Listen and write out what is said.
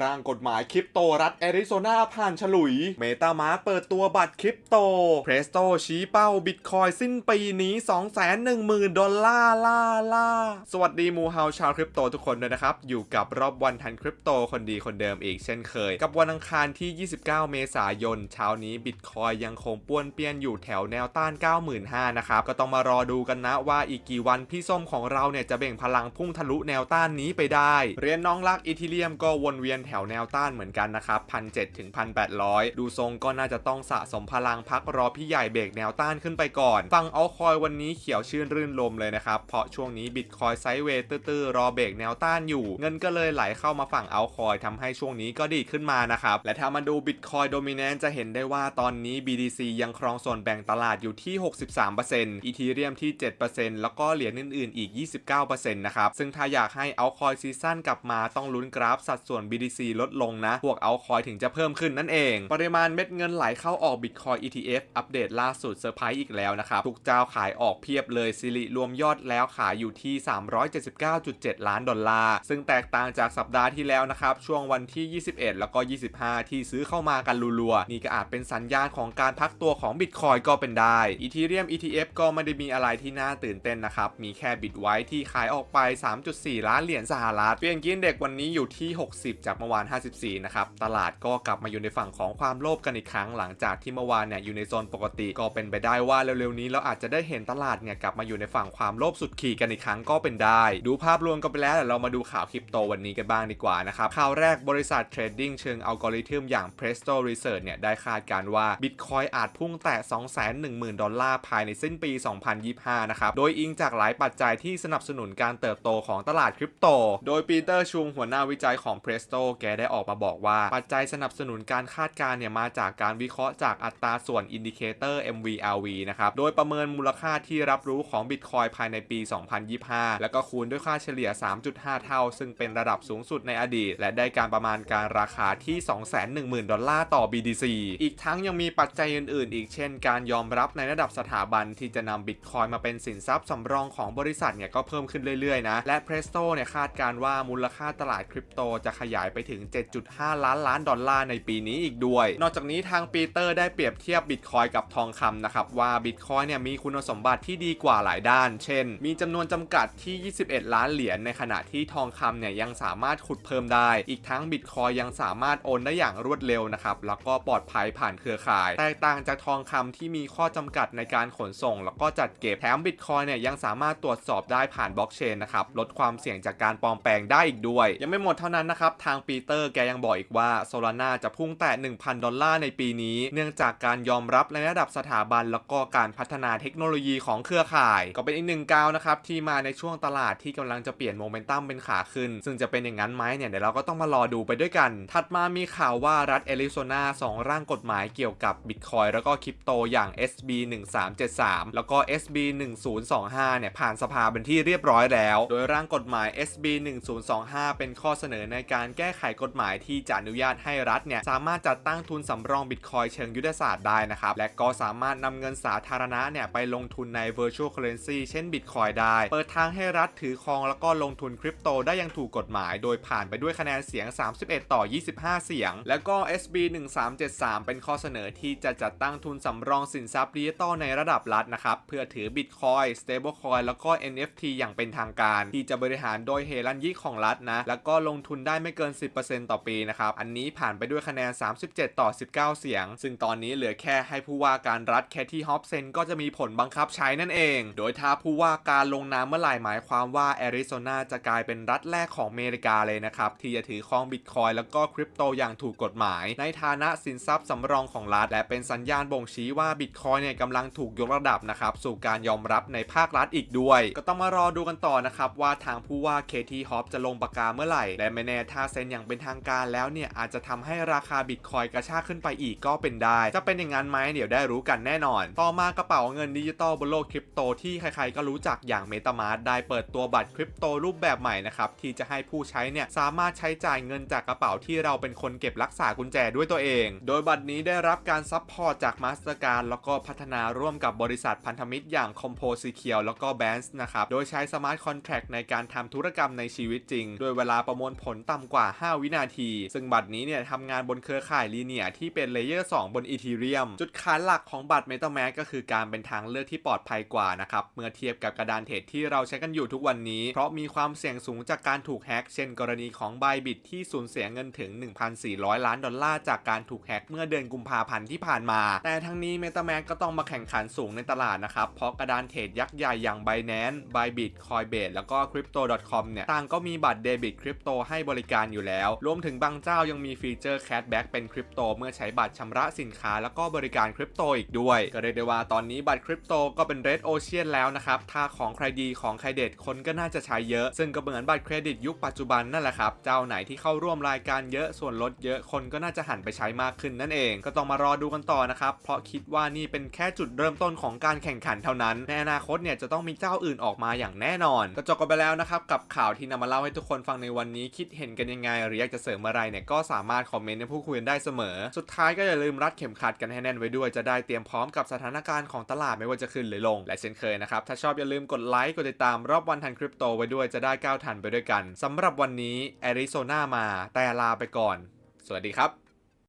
ร่างกฎหมายคริปโตรัฐแอริโซนาผ่านฉลุย เมตามาเปิดตัวบัตรคริปโต เพรสโตชี้เป้าบิตคอยสิ้นปีนี้ 210,000 ดอลลาร์ล่าล่า สวัสดีมูเฮาชาวคริปโตทุกคนด้วยนะครับ อยู่กับรอบวันทันคริปโตคนดีคนเดิมอีกเช่นเคย กับวันอังคารที่ 29 เมษายน เช้านี้บิตคอยยังคงป้วนเปี้ยนอยู่แถวแนวต้าน 95,000นะครับ ก็ต้องมารอดูกันนะว่าอีกกี่วันพี่ส้มของเราเนี่ยจะเบ่งพลังพุ่งทะลุแนวต้านนี้ไปได้ เรียญน้องรักอีทีเรียมก็วนเวียนแถวแนวต้านเหมือนกันนะครับ1,700ถึง1,800ดูทรงก็น่าจะต้องสะสมพลังพักรอพี่ใหญ่เบรกแนวต้านขึ้นไปก่อน ฟังเอาคอยวันนี้เขียวชื่นรื่นลมเลยนะครับ เพราะช่วงนี้บิตคอยไซด์เวย์ตื้อๆรอเบรกแนวต้านอยู่ เงินก็เลยไหลเข้ามาฝั่งเอาคอยทำให้ช่วงนี้ก็ดีขึ้นมานะครับ และถ้ามาดูบิตคอยโดมิเนนจะเห็นได้ว่าตอนนี้ BTC ยังครองส่วนแบ่งตลาดอยู่ที่ 63%อีทีเรียมที่ 7%แล้วก็เหรียญอื่นๆอีก 29%นะครับซึ่งถ้าอยากให้เอาคอยซีซั่นกลับมาต้องลุ้นกราฟสัดส่วน BTC ลดลงนะ พวกเอาคอยถึงจะเพิ่มขึ้นนั่นเอง ปริมาณเม็ดเงินไหลเข้าออก Bitcoin ETF อัปเดตล่าสุดเซอร์ไพรส์อีกแล้วนะครับ ทุกเจ้าขายออกเพียบเลยสิริรวมยอดแล้วขายอยู่ที่ 379.7 ล้านดอลลาร์ ซึ่งแตกต่างจากสัปดาห์ที่แล้วนะครับ ช่วงวันที่ 21 แล้วก็ 25 ที่ซื้อเข้ามากันรัวๆ นี่ก็อาจเป็นสัญญาณของการพักตัวของ Bitcoin ก็เป็นได้ Ethereum ETF ก็ไม่ได้มีอะไรที่น่าตื่นเต้นนะครับ มีแค่บิตไว้ที่ขายออกไป 3.4 ล้านเหรียญสหรัฐเปลี่ยนกินเด็กวันนี้อยู่ที่ 60 จากเมื่อวาน 54 นะครับ ตลาดก็กลับมาอยู่ในฝั่งของความโลภกันอีกครั้งหลังจากที่เมื่อวานเนี่ยอยู่ในโซนปกติก็เป็นไปได้ว่าเร็วๆนี้เราอาจจะได้เห็นตลาดเนี่ยกลับมาอยู่ในฝั่งความโลภสุดขีดกันอีกครั้งก็เป็นได้ ดูภาพรวมกันไปแล้วเดี๋ยวเรามาดูข่าวคริปโตวันนี้กันบ้างดีกว่านะครับข่าวแรกบริษัทเทรดดิ้งเชิงอัลกอริทึมอย่าง Presto Research เนี่ยได้คาดการณ์ว่า Bitcoin อาจพุ่งแตะ 210,000 ดอลลาร์ภายในสิ้นปี 2025 นะครับ โดยอิงจากหลายปัจจัยที่สนับสนุนการเติบโตของตลาดคริปโต โดยปีเตอร์ชุงหัวหน้าวิจัยของ Presto แกได้ออกมาบอกว่า ปัจจัยสนับสนุนการคาดการณ์เนี่ยมาจากการวิเคราะห์จากอัตราส่วนอินดิเคเตอร์ MVRV นะครับ โดยประเมินมูลค่าที่รับรู้ของ Bitcoin ภายในปี 2025 แล้วก็คูณด้วยค่าเฉลี่ย 3.5 เท่า ซึ่งเป็นระดับสูงสุดในอดีต และได้การประมาณการราคาที่ 210,000 ดอลลาร์ต่อ BTC อีกทั้งยังมีปัจจัยอื่น ๆ อีกเช่น การยอมรับในระดับสถาบันที่จะนำ Bitcoin มาเป็นสินทรัพย์สำรองของบริษัทเนี่ยก็เพิ่มขึ้นเรื่อย ๆ นะ และ Presto เนี่ยคาดการณ์ว่ามูลค่าตลาดคริปโตจะขยายไปถึง 7.5 ล้านล้านดอลลาร์ในปีนี้อีกด้วย นอกจากนี้ทางปีเตอร์ได้เปรียบเทียบ Bitcoin กับทองคำนะครับว่า Bitcoin เนี่ยมีคุณสมบัติที่ดีกว่าหลายด้าน เช่น มีจำนวนจำกัดที่ 21 ล้านเหรียญในขณะที่ทองคำเนี่ยยังสามารถขุดเพิ่มได้ อีกทั้ง Bitcoin ยังสามารถโอนได้อย่างรวดเร็วนะครับแล้วก็ปลอดภัยผ่านเครือข่าย แตกต่างจากทองคำที่มีข้อจำกัดในการขนส่ง แล้วก็จัดเก็บแถม Bitcoin เนี่ยยังสามารถตรวจสอบได้ผ่านบล็อกเชนนะครับลดความเสี่ยงจากการปลอมแปลงได้อีกด้วย ยังไม่หมดเท่านั้นนะครับทางปีเตอร์แกยังบอกอีกว่า Solana จะพุ่งแตะ1,000 ดอลลาร์ในปีนี้ เนื่องจากการยอมรับในระดับสถาบัน แล้วก็การพัฒนาเทคโนโลยีของเครือข่าย ก็เป็นอีกหนึ่งก้าวนะครับที่มาในช่วงตลาดที่กำลังจะเปลี่ยนโมเมนตัมเป็นขาขึ้น ซึ่งจะเป็นอย่างนั้นไหมเนี่ยเดี๋ยวเราก็ต้องมารอดูไปด้วยกัน ถัดมามีข่าวว่ารัฐแอริโซนาสองร่างกฎหมายเกี่ยวกับบิตคอยแล้วก็คริปโตอย่าง SB 1373แล้วก็ SB 1025เนี่ยผ่านสภาเป็นที่เรียบร้อยแล้ว โดยร่างกฎหมาย SB 1025เป็นข้อเสนอในการแก้ไขกฎหมายที่จะอนุญาตให้รัฐเนี่ยสามารถจัดตั้งทุนสำรองบิตคอยเชิงยุทธศาสตร์ได้นะครับและก็สามารถนำเงินสาธารณะเนี่ยไปลงทุนใน virtual currency เช่นบิตคอยได้ เปิดทางให้รัฐถือครองแล้วก็ลงทุนคริปโตได้อย่างถูกกฎหมาย โดยผ่านไปด้วยคะแนนเสียง 31 ต่อ 25 เสียง แล้วก็ SB 1373 เป็นข้อเสนอที่จะจัดตั้งทุนสำรองสินทรัพย์ดิจิตอลในระดับรัฐนะครับ เพื่อถือบิตคอย stablecoin แล้วก็ NFT อย่างเป็นทางการ ที่จะบริหารโดยเฮรันยิกของรัฐนะ แล้วก็ลงทุนได้ไม่เกิน10%ต่อปีนะครับ อันนี้ผ่านไปด้วยคะแนน 37 ต่อ 19 เสียง ซึ่งตอนนี้เหลือแค่ให้ผู้ว่าการรัฐแคที่ฮอปเซนก็จะมีผลบังคับใช้นั่นเอง โดยถ้าผู้ว่าการลงนามเมื่อไหร่หมายความว่าแอริโซนาจะกลายเป็นรัฐแรกของอเมริกาเลยนะครับ ที่จะถือครองบิตคอยแล้วก็คริปโตอย่างถูกกฎหมาย ในฐานะสินทรัพย์สำรองของรัฐ และเป็นสัญญาณบ่งชี้ว่าบิตคอยเนี่ยกำลังถูกยกระดับนะครับสู่การยอมรับในภาครัฐอีกด้วย ก็ต้องมารอดูกันต่อนะครับว่าทางผู้ว่าเคที่ฮอปจะลงปากกาเมื่อไหร่และไม่แน่ถ้าเซ็นอย่างเป็นทางการแล้วเนี่ยอาจจะทำให้ราคาบิตคอยกระชากขึ้นไปอีกก็เป็นได้ จะเป็นอย่างนั้นไหมเดี๋ยวได้รู้กันแน่นอน ต่อมากระเป๋าเงินดิจิตอลบนโลกคริปโตที่ใครๆก็รู้จักอย่าง MetaMask ได้เปิดตัวบัตรคริปโตรูปแบบใหม่นะครับที่จะให้ผู้ใช้เนี่ยสามารถใช้จ่ายเงินจากกระเป๋าที่เราเป็นคนเก็บรักษากุญแจด้วยตัวเอง โดยบัตรนี้ได้รับการซัพพอร์ตจากมาสเตอร์การแล้วก็พัฒนาร่วมกับบริษัทพันธมิตรอย่าง Compo Secure แล้วก็ b a n d s นะครับโดยใช้สมาร์ทคอนแท็กในการทำธุรกรรมในชีวิตจริง โดยเวลาประมวลผลต่ำกว่า5 วินาที ซึ่งบัตรนี้เนี่ยทำงานบนเครือข่ายลีเนียที่เป็นเลเยอร์2บนอีทีเรียมจุดขายหลักของบัตร MetaMask ก็คือการเป็นทางเลือกที่ปลอดภัยกว่านะครับเมื่อเทียบกับกระดานเทรดที่เราใช้กันอยู่ทุกวันนี้ เพราะมีความเสี่ยงสูงจากการถูกแฮ็กเช่นกรณีของ Bybit ที่สูญเสียเงินถึง 1,400 ล้านดอลลาร์จากการถูกแฮ็กเมื่อเดือนกุมภาพันธ์ที่ผ่านมา แต่ทั้งนี้ MetaMask ก็ต้องมาแข่งขันสูงในตลาดนะครับเพราะกระดานเทรดยักษ์ใหญ่อย่าง Binance, Bybit, Coinbase แล้วก็ Crypto.com เนี่ยต่างก็มีบัตรเดบิตคริปโตให้บริการอยู่แล้วรวมถึงบางเจ้ายังมีฟีเจอร์แคชแบ็กเป็นคริปโตเมื่อใช้บัตรชำระสินค้าแล้วก็บริการคริปโตอีกด้วย ก็เรียกได้ว่าตอนนี้บัตรคริปโตก็เป็น Red Ocean แล้วนะครับ ถ้าของใครดีของใครเด็ดคนก็น่าจะใช้เยอะ ซึ่งก็เหมือนบัตรเครดิตยุคปัจจุบันนั่นแหละครับ เจ้าไหนที่เข้าร่วมรายการเยอะส่วนลดเยอะคนก็น่าจะหันไปใช้มากขึ้นนั่นเอง ก็ต้องมารอดูกันต่อนะครับ เพราะคิดว่านี่เป็นแค่จุดเริ่มต้นของการแข่งขันเท่านั้น ในอนาคตเนี่ยจะต้องมีเจ้าอื่นออกมาอย่างแน่นอน ก็จบกันไปแล้วนะครับกับข่าวที่นำมาเล่าให้ทุกคนฟังในวันนี้คิดเห็นกันยังไงหรืออยากจะเสริมอะไรเนี่ยก็สามารถคอมเมนต์ในผู้คุยกันได้เสมอ สุดท้ายก็อย่าลืมรัดเข็มขัดกันให้แน่นไว้ด้วยจะได้เตรียมพร้อมกับสถานการณ์ของตลาดไม่ว่าจะขึ้นหรือลง และเช่นเคยนะครับถ้าชอบอย่าลืมกดไลค์กดติดตามรอบวันทันคริปโตไว้ด้วยจะได้ก้าวทันไปด้วยกันสำหรับวันนี้แอริโซนามาแต่ลาไปก่อน สวัสดีครับ